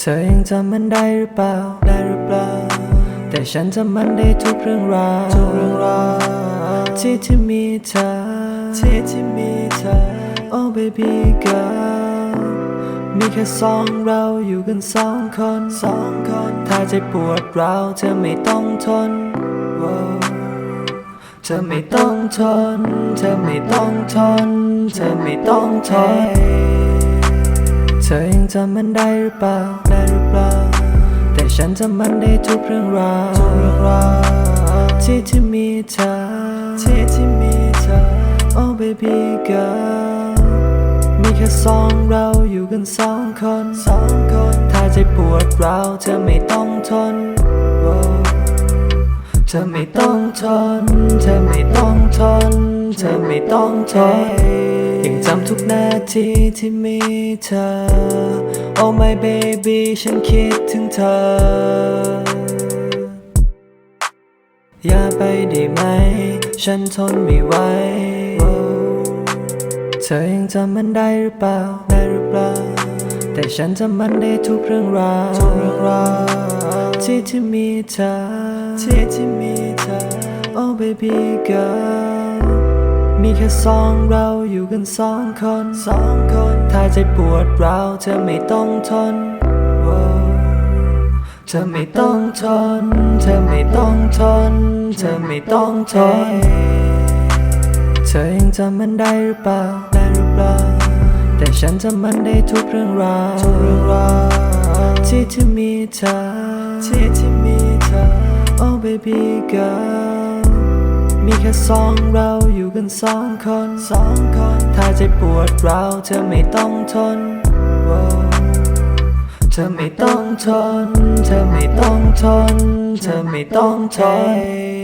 เธอยังจำมันได้หรือเปล่า ได้หรือเปล่า แต่ฉันจำมันได้ทุกเรื่องราวทุกเรื่องราวที่ที่มีเธอ ที่ที่มีเธอ Oh baby girl มีแค่สองเราอยู่กันสองคนสองคน ถ้าใจปวดร้าวเธอไม่ต้องทน Wow เธอไม่ต้องทน เธอไม่ต้องทน เธอไม่ต้องทน เธอยังจำมันได้หรือเปล่าได้หรือเปล่า แต่ฉันจำมันได้ทุกเรื่องราวทุกเรื่องราวที่ที่มีเธอที่ที่มีเธอ Oh baby girl มีแค่สองเราอยู่กันสองคนสองคน ถ้าใจปวดเราเธอไม่ต้องทน Wow เธอไม่ต้องทน เธอไม่ต้องทน เธอไม่ต้องทน ยังจำทุกนาทีที่มีเธอ Oh my baby ฉันคิดถึงเธอ อย่าไปได้ไหม ฉันทนไม่ไหว เธอยังจำมันได้หรือเปล่า ได้หรือเปล่า แต่ฉันจำมันได้ทุกเรื่องราวทุกเรื่องราวที่ที่มีเธอ ที่ที่มีเธอ Oh baby girl มีแค่สองเราอยู่กันสองคนสองคน ถ้าใจปวดเราเธอไม่ต้องทน เธอไม่ต้องทน เธอไม่ต้องทน เธอไม่ต้องทน เธอยังจำมันได้หรือเปล่าได้หรือเปล่า แต่ฉันจำมันได้ทุกเรื่องราวทุกเรื่องราวที่ที่มีเธอที่ที่มีเธอ Oh baby girl มีแค่สองเราอยู่กันสองคนสองคน ถ้าใจปวดเราเธอไม่ต้องทน เธอไม่ต้องทน เธอไม่ต้องทน เธอไม่ต้องทน